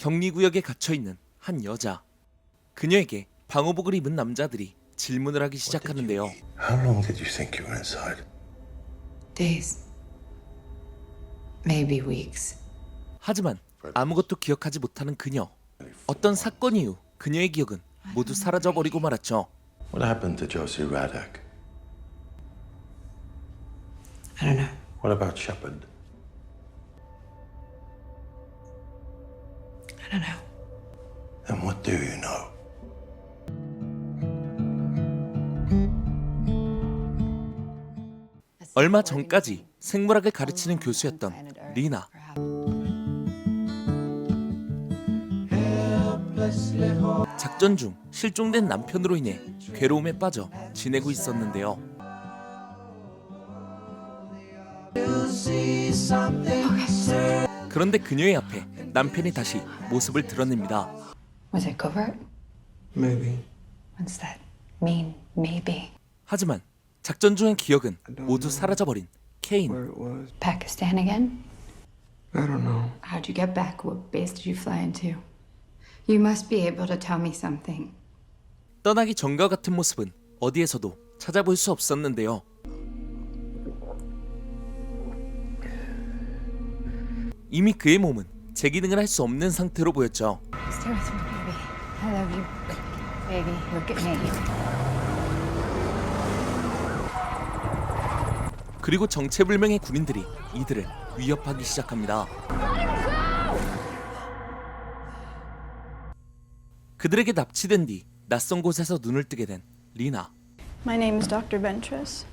격리구역에 갇혀 있는 한 여자. 그녀에게 방호복을 입은 남자들이 질문을 하기 시작하는데요. How long did you think you were inside? Days. Maybe weeks. 하지만 아무것도 기억하지 못하는 그녀. 어떤 사건 이후 그녀의 기억은 모두 사라져 버리고 말았죠. What happened to Josie Radek? I don't know. What about Shepard? I don't know. And what do you know? 얼마 전까지 생물학을 가르치는 교수였던 리나. 작전 중 실종된 남편으로 인해 괴로움에 빠져 지내고 있었는데요. 그런데 그녀의 앞에 남편이 다시 모습을 드러냅니다. Was it covert? Maybe. What's that mean? Maybe. 하지만 작전 중의 기억은 모두 사라져버린 케인. where it was. Pakistan again? I don't know. How'd you get back? What base did you fly into? You must be able to tell me something. 떠나기 전과 같은 모습은 어디에서도 찾아볼 수 없었는데요. 이미 그의 몸은 재기능을 할 수 없는 상태로 보였죠. 그리고 정체불명의 군인들이 이들을 위협하기 시작합니다. 그들에게 납치된 뒤 낯선 곳에서 눈을 뜨게 된 리나. My name is Dr. Ventress.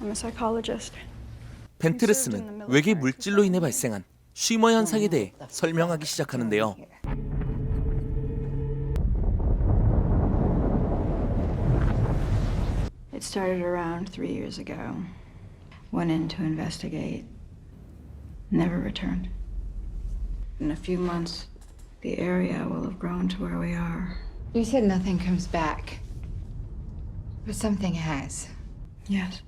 I'm a psychologist. 벤트레스는 외계 물질로 인해 발생한 쉬머 현상에 대해 설명하기 시작하는데요. It started around three years ago. Went in to investigate. Never returned. In a few months, the area will have grown to where we are. You said nothing comes back. But something has. Yes.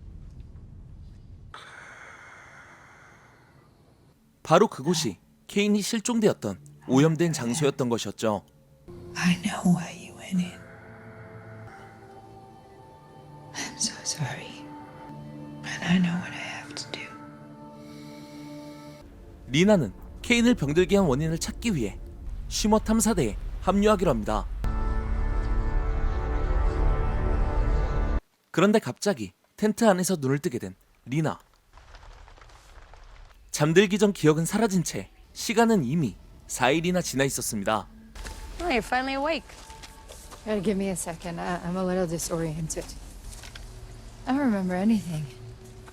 바로 그곳이 케인이 실종되었던 오염된 장소였던 것이었죠. I know why you went in. I'm so sorry. And I know what I have to do. 리나는 케인을 병들게 한 원인을 찾기 위해 쉬머 탐사대에 합류하기로 합니다. 그런데 갑자기 텐트 안에서 눈을 뜨게 된 리나. 잠들기 전 기억은 사라진 채 시간은 이미 4일이나 지나 있었습니다. Oh, you're finally awake. Gotta give me a second. I- I'm a little disoriented. I don't remember anything.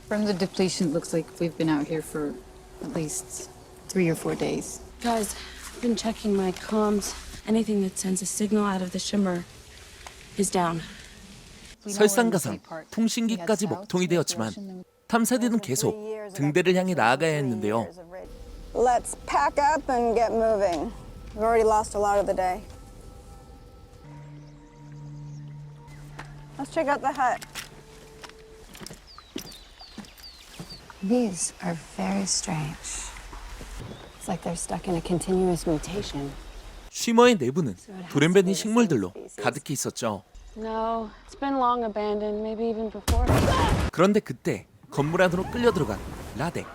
From the depletion, it looks like we've been out here for at least three or four days. Guys, I've been checking my comms. Anything that sends a signal out of the shimmer is down. 설상가상 통신기까지 먹통이 되었지만 탐사대는 계속 등대를 향해 나아가야 했는데요. Let's pack up and get moving. We've already lost a lot of the day. Let's check out the hut. These are very strange. It's like they're stuck in a continuous mutation. 쉬머의 내부는 돌연변이 식물들로 가득히 있었죠. No, it's been long abandoned, maybe even before. 그런데 그때 건물 안으로 끌려 들어간 라덱.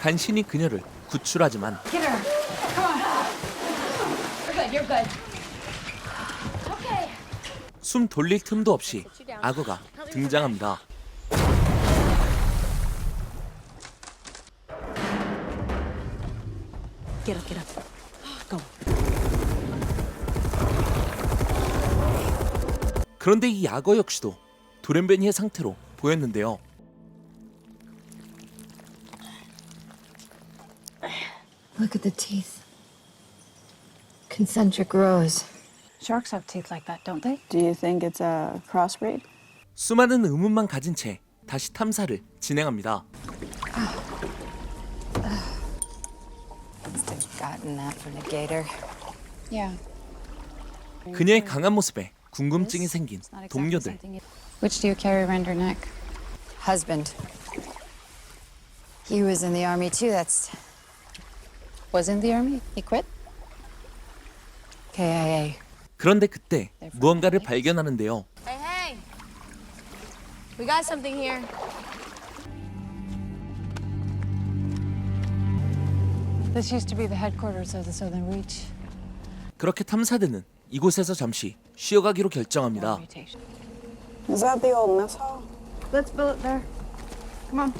간신히 그녀를 구출하지만 숨 돌릴 틈도 없이 악어가 등장합니다. Get up. 그런데 이 악어 역시도 돌연변이의 상태로 보였는데요. Look at the teeth. Concentric rows. Sharks have teeth like that, don't they? Do you think it's a crossbreed? 수많은 의문만 가진 채 다시 탐사를 진행합니다. Must have gotten that from the gator. Yeah. 그녀의 강한 모습에 궁금증이 생긴 동료들. Which do you carry around your neck? Husband. He was in the army too. That's. Was in the army? He quit? KIA. 그런데 그때 무언가를 발견하는데요. Hey, hey! We got something here. This used to be the headquarters of the Southern Reach. 그렇게 탐사대는 이곳에서 잠시 쉬어가기로 결정합니다. Is that the old mess hall? Let's build it there. Come on.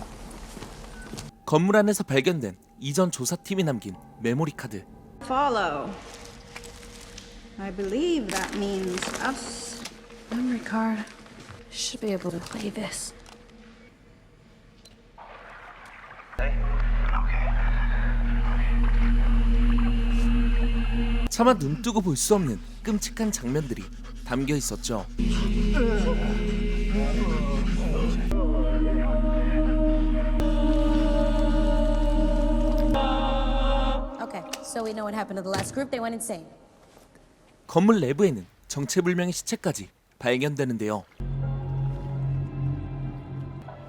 건물 안에서 발견된 이전 조사팀이 남긴 메모리 카드. Follow. I believe that means us. Memory card. Should be able to play this. 차마 눈 뜨고 볼 수 없는 끔찍한 장면들이 담겨 있었죠. Okay, so we know what happened to the last group. They went insane. 건물 내부에는 정체불명의 시체까지 발견되는데요.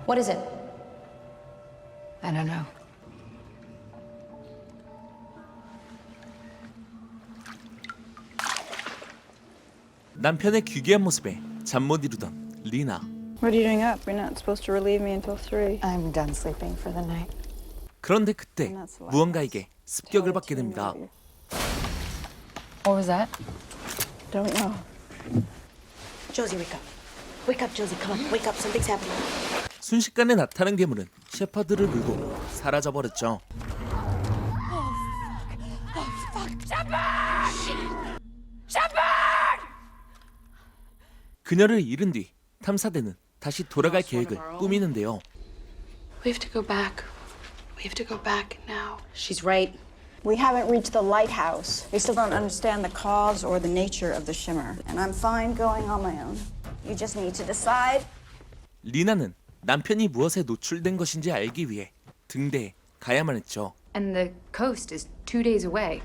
What is it? I don't know. 남편의 귀괴한 모습에 잠 못 이루던 리나. What are you doing up? You're not supposed to relieve me until 3. I'm done sleeping for the night. 그런데 그때 무언가에게 습격을 받게 됩니다. What was that? Don't know. Josie, wake up. Wake up, Josie. Come on, wake up. Something's happening. 순식간에 나타난 괴물은 셰퍼드를 물고 사라져버렸죠. 그녀를 잃은 뒤 탐사대는 다시 돌아갈 계획을 꾸미는데요. We have to go back. We have to go back now. She's right. We haven't reached the lighthouse. We still don't understand the cause or the nature of the shimmer. And I'm fine going on my own. You just need to decide. 리나는 남편이 무엇에 노출된 것인지 알기 위해 등대에 가야만 했죠. And the coast is two days away.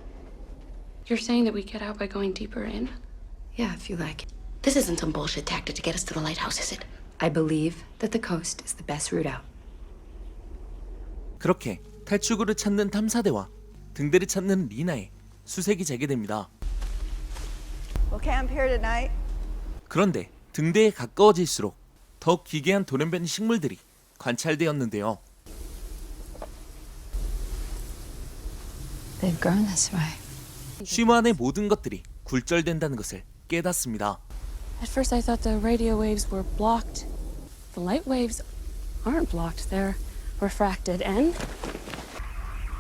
You're saying that we get out by going deeper in? Yeah, if you like. This isn't some bullshit tactic to get us to the lighthouse, is it? I believe that the coast is the best route out. 그렇게 탈출구를 찾는 탐사대와 등대를 찾는 리나의 수색이 재개됩니다. We'll camp here tonight. 그런데 등대에 가까워질수록 더욱 기괴한 돌연변이 식물들이 관찰되었는데요. They've grown this way. 쉬머 안의 모든 것들이 굴절된다는 것을 깨닫습니다. At first, I thought the radio waves were blocked. The light waves aren't blocked, they're refracted, and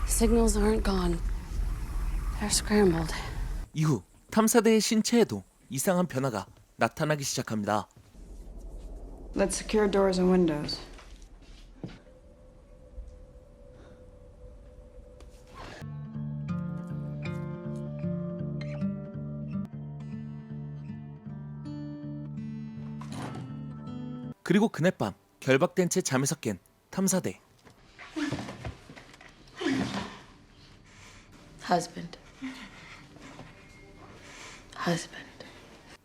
signals aren't gone. They're scrambled. 이후 탐사대의 신체에도 이상한 변화가 나타나기 시작합니다. Let's secure doors and windows. 그리고 그날 밤 결박된 채 잠에서 깬 탐사대. Husband. Husband.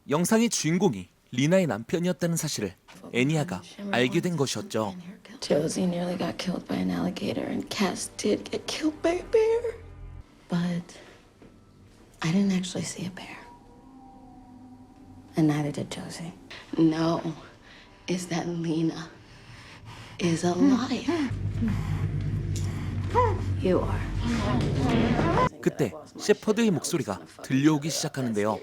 영상의 주인공이 리나의 남편이었다는 사실을 애니아가 알게 된 것이었죠. Josie nearly got killed by an alligator, and Cass did get killed by a bear. But I didn't actually see a bear. And neither did Josie. No, is that Lena is alive. You are. 그때 셰퍼드의 목소리가 들려오기 시작하는데요.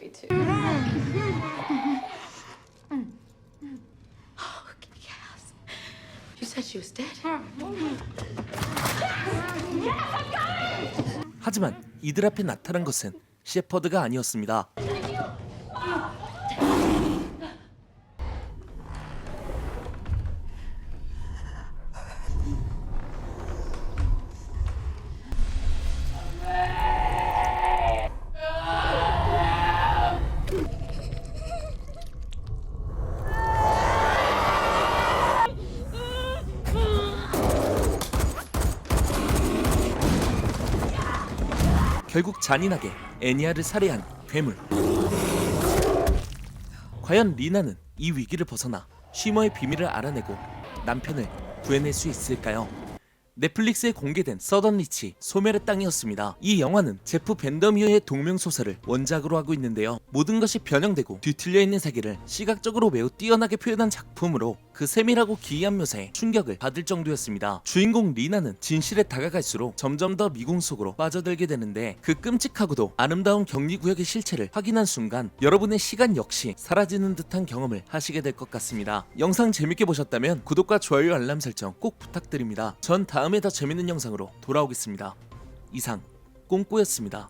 하지만 이들 앞에 나타난 것은 셰퍼드가 아니었습니다. 결국 잔인하게 애니아를 살해한 괴물. 과연 리나는 이 위기를 벗어나 쉬머의 비밀을 알아내고 남편을 구해낼 수 있을까요? 넷플릭스에 공개된 서던리치 소멸의 땅이었습니다. 이 영화는 제프 벤더미어의 동명 소설을 원작으로 하고 있는데요. 모든 것이 변형되고 뒤틀려 있는 세계를 시각적으로 매우 뛰어나게 표현한 작품으로 그 세밀하고 기이한 묘사에 충격을 받을 정도였습니다. 주인공 리나는 진실에 다가갈수록 점점 더 미궁 속으로 빠져들게 되는데 그 끔찍하고도 아름다운 격리구역의 실체를 확인한 순간 여러분의 시간 역시 사라지는 듯한 경험을 하시게 될 것 같습니다. 영상 재밌게 보셨다면 구독과 좋아요 알람 설정 꼭 부탁드립니다. 전다 음에 더 재밌는 영상으로 돌아오겠습니다. 이상 꽁꼬였습니다.